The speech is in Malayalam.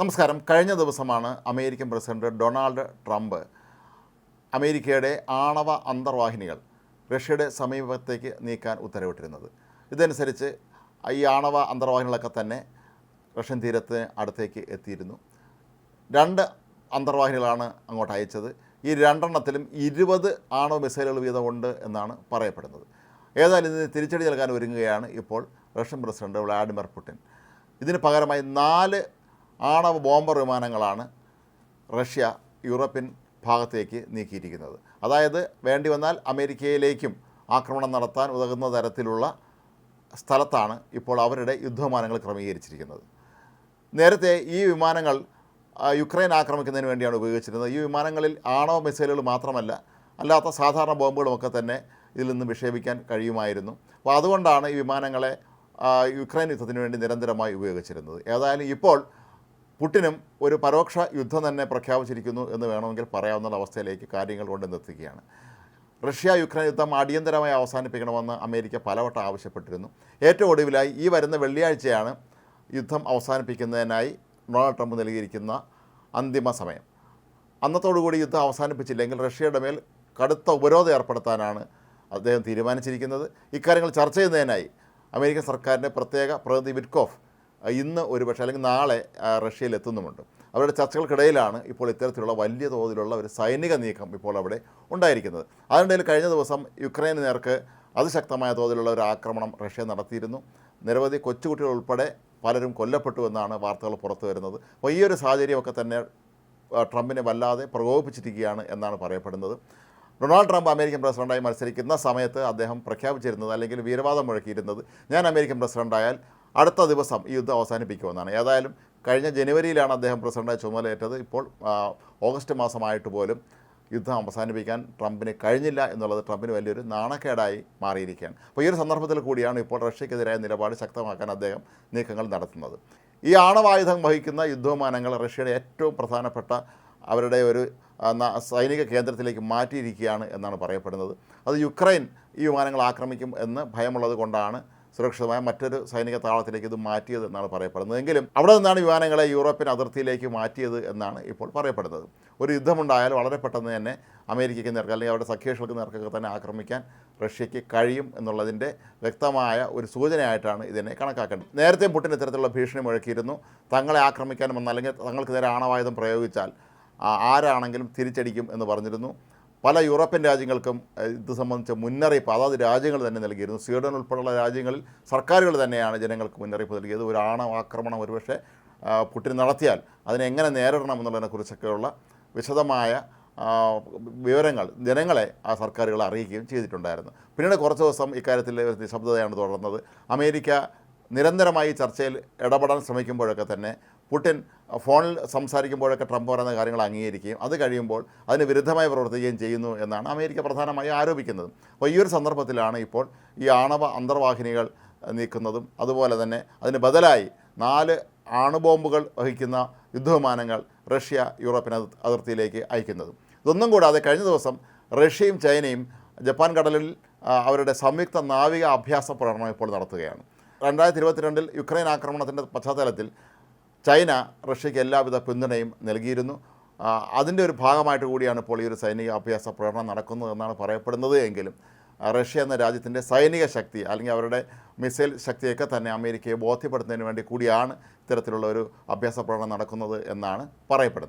നമസ്കാരം. കഴിഞ്ഞ ദിവസമാണ് അമേരിക്കൻ പ്രസിഡന്റ് ഡൊണാൾഡ് ട്രംപ് അമേരിക്കയുടെ ആണവ അന്തർവാഹിനികൾ റഷ്യയുടെ സമീപത്തേക്ക് നീക്കാൻ ഉത്തരവിട്ടിരുന്നത്. ഇതനുസരിച്ച് ഈ ആണവ അന്തർവാഹിനികളൊക്കെ തന്നെ റഷ്യൻ തീരത്തിന് അടുത്തേക്ക് എത്തിയിരുന്നു. രണ്ട് അന്തർവാഹിനികളാണ് അങ്ങോട്ട് അയച്ചത്. ഈ രണ്ടെണ്ണത്തിലും ഇരുപത് ആണവ മിസൈലുകൾ വീതമുണ്ട് എന്നാണ് പറയപ്പെടുന്നത്. ഏതായാലും ഇതിന് തിരിച്ചടി നൽകാൻ ഒരുങ്ങുകയാണ് ഇപ്പോൾ റഷ്യൻ പ്രസിഡന്റ് വ്ളാഡിമിർ പുടിൻ. ഇതിന് പകരമായി നാല് ആണവ ബോംബർ വിമാനങ്ങളാണ് റഷ്യ യൂറോപ്യൻ ഭാഗത്തേക്ക് നീക്കിയിരിക്കുന്നത്. അതായത് വേണ്ടി വന്നാൽ അമേരിക്കയിലേക്കും ആക്രമണം നടത്താൻ ഉതകുന്ന തരത്തിലുള്ള സ്ഥലത്താണ് ഇപ്പോൾ അവരുടെ യുദ്ധവിമാനങ്ങൾ ക്രമീകരിച്ചിരിക്കുന്നത്. നേരത്തെ ഈ വിമാനങ്ങൾ യുക്രൈൻ ആക്രമിക്കുന്നതിന് വേണ്ടിയാണ് ഉപയോഗിച്ചിരുന്നത്. ഈ വിമാനങ്ങളിൽ ആണവ മിസൈലുകൾ മാത്രമല്ല അല്ലാത്ത സാധാരണ ബോംബുകളുമൊക്കെ തന്നെ ഇതിൽ നിന്ന് വിക്ഷേപിക്കാൻ കഴിയുമായിരുന്നു. അപ്പോൾ അതുകൊണ്ടാണ് ഈ വിമാനങ്ങളെ യുക്രൈൻ യുദ്ധത്തിന് വേണ്ടി നിരന്തരമായി ഉപയോഗിച്ചിരുന്നത്. ഏതായാലും ഇപ്പോൾ പുട്ടിനും ഒരു പരോക്ഷ യുദ്ധം തന്നെ പ്രഖ്യാപിച്ചിരിക്കുന്നു എന്ന് വേണമെങ്കിൽ പറയാവുന്ന അവസ്ഥയിലേക്ക് കാര്യങ്ങൾ കൊണ്ടുവന്നെത്തുകയാണ് റഷ്യ യുക്രൈൻ യുദ്ധം അടിയന്തരമായി അവസാനിപ്പിക്കണമെന്ന് അമേരിക്ക പലവട്ടം ആവശ്യപ്പെട്ടിരുന്നു. ഏറ്റവും ഒടുവിലായി ഈ വരുന്ന വെള്ളിയാഴ്ചയാണ് യുദ്ധം അവസാനിപ്പിക്കുന്നതിനായി ഡൊണാൾഡ് ട്രംപ് നൽകിയിരിക്കുന്ന അന്തിമ സമയം. അന്നത്തോടുകൂടി യുദ്ധം അവസാനിപ്പിച്ചില്ലെങ്കിൽ റഷ്യയുടെ മേൽ കടുത്ത ഉപരോധം ഏർപ്പെടുത്താനാണ് അദ്ദേഹം തീരുമാനിച്ചിരിക്കുന്നത്. ഇക്കാര്യങ്ങൾ ചർച്ച ചെയ്യുന്നതിനായി അമേരിക്കൻ സർക്കാരിന്റെ പ്രത്യേക പ്രതിനിധി വിറ്റ്കോഫ് ഇന്ന് ഒരുപക്ഷെ അല്ലെങ്കിൽ നാളെ റഷ്യയിൽ എത്തുന്നുമുണ്ട്. അവരുടെ ചർച്ചകൾക്കിടയിലാണ് ഇപ്പോൾ ഇത്തരത്തിലുള്ള വലിയ തോതിലുള്ള ഒരു സൈനിക നീക്കം ഇപ്പോൾ അവിടെ ഉണ്ടായിരിക്കുന്നത്. അതിനിടയിൽ കഴിഞ്ഞ ദിവസം യുക്രൈന് നേർക്ക് അതിശക്തമായ തോതിലുള്ള ഒരു ആക്രമണം റഷ്യ നടത്തിയിരുന്നു. നിരവധി കൊച്ചുകുട്ടികൾ ഉൾപ്പെടെ പലരും കൊല്ലപ്പെട്ടു എന്നാണ് വാർത്തകൾ പുറത്തു വരുന്നത്. അപ്പോൾ ഈ ഒരു സാഹചര്യമൊക്കെ തന്നെ ട്രംപിനെ വല്ലാതെ പ്രകോപിപ്പിച്ചിരിക്കുകയാണ് എന്നാണ് പറയപ്പെടുന്നത്. ഡൊണാൾഡ് ട്രംപ് അമേരിക്കൻ പ്രസിഡന്റായി മത്സരിക്കുന്ന സമയത്ത് അദ്ദേഹം പ്രഖ്യാപിച്ചിരുന്നത് അല്ലെങ്കിൽ വീരവാദം മുഴക്കിയിരുന്നത് ഞാൻ അമേരിക്കൻ പ്രസിഡന്റായാൽ അടുത്ത ദിവസം ഈ യുദ്ധം അവസാനിപ്പിക്കുമെന്നാണ്. ഏതായാലും കഴിഞ്ഞ ജനുവരിയിലാണ് അദ്ദേഹം പ്രസിഡന്റായി ചുമതലയേറ്റത്. ഇപ്പോൾ ഓഗസ്റ്റ് മാസമായിട്ട് പോലും യുദ്ധം അവസാനിപ്പിക്കാൻ ട്രംപിന് കഴിഞ്ഞില്ല എന്നുള്ളത് ട്രംപിന് വലിയൊരു നാണക്കേടായി മാറിയിരിക്കുകയാണ്. അപ്പോൾ ഈ ഒരു സന്ദർഭത്തിൽ കൂടിയാണ് ഇപ്പോൾ റഷ്യക്കെതിരായ നിലപാട് ശക്തമാക്കാൻ അദ്ദേഹം നീക്കങ്ങൾ നടത്തുന്നത്. ഈ ആണവായുധം വഹിക്കുന്ന യുദ്ധവിമാനങ്ങൾ റഷ്യയുടെ ഏറ്റവും പ്രധാനപ്പെട്ട അവരുടെ ഒരു സൈനിക കേന്ദ്രത്തിലേക്ക് മാറ്റിയിരിക്കുകയാണ് എന്നാണ് പറയപ്പെടുന്നത്. അത് യുക്രൈൻ ഈ വിമാനങ്ങൾ ആക്രമിക്കും എന്ന് ഭയമുള്ളത് കൊണ്ടാണ് സുരക്ഷിതമായ മറ്റൊരു സൈനിക താവളത്തിലേക്ക് ഇത് മാറ്റിയത് എന്നാണ് പറയപ്പെടുന്നത്. എങ്കിലും അവിടെ നിന്നാണ് വിമാനങ്ങളെ യൂറോപ്യൻ അതിർത്തിയിലേക്ക് മാറ്റിയത് എന്നാണ് ഇപ്പോൾ പറയപ്പെടുന്നത്. ഒരു യുദ്ധമുണ്ടായാൽ വളരെ പെട്ടെന്ന് തന്നെ അമേരിക്കയ്ക്ക് നേർക്ക് അല്ലെങ്കിൽ അവരുടെ സഖ്യകൾക്ക് നേർക്കൊക്കെ തന്നെ ആക്രമിക്കാൻ റഷ്യയ്ക്ക് കഴിയും എന്നുള്ളതിന്റെ വ്യക്തമായ ഒരു സൂചനയായിട്ടാണ് ഇതിനെ കണക്കാക്കേണ്ടത്. നേരത്തെ പുട്ടിൻ ഇത്തരത്തിലുള്ള ഭീഷണി മുഴക്കിയിരുന്നു. തങ്ങളെ ആക്രമിക്കാൻ വന്ന അല്ലെങ്കിൽ തങ്ങൾക്ക് നേരെ ആണവായുധം പ്രയോഗിച്ചാൽ ആരാണെങ്കിലും തിരിച്ചടിക്കും എന്ന് പറഞ്ഞിരുന്നു. പല യൂറോപ്യൻ രാജ്യങ്ങൾക്കും ഇത് സംബന്ധിച്ച മുന്നറിയിപ്പ് അതാത് രാജ്യങ്ങൾ തന്നെ നൽകിയിരുന്നു. സ്വീഡൻ ഉൾപ്പെടെയുള്ള രാജ്യങ്ങളിൽ സർക്കാരുകൾ തന്നെയാണ് ജനങ്ങൾക്ക് മുന്നറിയിപ്പ് നൽകിയത്. ഒരു ആണവാക്രമണം ഒരുപക്ഷെ പുട്ടിൻ നടത്തിയാൽ അതിനെ എങ്ങനെ നേരിടണം എന്നുള്ളതിനെക്കുറിച്ചൊക്കെയുള്ള വിശദമായ വിവരങ്ങൾ ജനങ്ങളെ ആ സർക്കാരുകൾ അറിയിക്കുകയും ചെയ്തിട്ടുണ്ടായിരുന്നു. പിന്നീട് കുറച്ച് ദിവസം ഇക്കാര്യത്തിൽ ഒരു നിശബ്ദതയാണ് തുടർന്നത്. അമേരിക്ക നിരന്തരമായി ചർച്ചയിൽ ഇടപെടാൻ ശ്രമിക്കുമ്പോഴൊക്കെ തന്നെ പുടിൻ ഫോണിൽ സംസാരിക്കുമ്പോഴൊക്കെ ട്രംപ് പറയുന്ന കാര്യങ്ങൾ അംഗീകരിക്കുകയും അത് കഴിയുമ്പോൾ അതിന് വിരുദ്ധമായി പ്രവർത്തിക്കുകയും ചെയ്യുന്നു എന്നാണ് അമേരിക്ക പ്രധാനമായി ആരോപിക്കുന്നത്. അപ്പോൾ ഈ ഒരു സന്ദർഭത്തിലാണ് ഇപ്പോൾ ഈ ആണവ അന്തർവാഹിനികൾ നീക്കുന്നതും അതുപോലെ തന്നെ അതിന് ബദലായി നാല് ആണുബോംബുകൾ വഹിക്കുന്ന യുദ്ധവിമാനങ്ങൾ റഷ്യ യൂറോപ്യൻ അതിർത്തിയിലേക്ക് അയക്കുന്നതും. ഇതൊന്നും കൂടാതെ കഴിഞ്ഞ ദിവസം റഷ്യയും ചൈനയും ജപ്പാൻ കടലിൽ അവരുടെ സംയുക്ത നാവിക അഭ്യാസ പ്രകടനം ഇപ്പോൾ നടത്തുകയാണ്. രണ്ടായിരത്തി ഇരുപത്തിരണ്ടിൽ യുക്രൈൻ ആക്രമണത്തിന്റെ പശ്ചാത്തലത്തിൽ ചൈന റഷ്യയ്ക്ക് എല്ലാവിധ പിന്തുണയും നൽകിയിരുന്നു. അതിന്റെ ഒരു ഭാഗമായിട്ട് കൂടിയാണ് ഇപ്പോൾ ഈ ഒരു സൈനിക അഭ്യാസ പ്രകടനം നടക്കുന്നത് എന്നാണ് പറയപ്പെടുന്നത് എങ്കിലും റഷ്യ എന്ന രാജ്യത്തിന്റെ സൈനിക ശക്തി അല്ലെങ്കിൽ അവരുടെ മിസൈൽ ശക്തിയൊക്കെ തന്നെ അമേരിക്കയെ ബോധ്യപ്പെടുത്തുന്നതിന് വേണ്ടി കൂടിയാണ് ഇത്തരത്തിലുള്ള ഒരു അഭ്യാസ പ്രകടനം നടക്കുന്നത് എന്നാണ് പറയപ്പെടുന്നത്.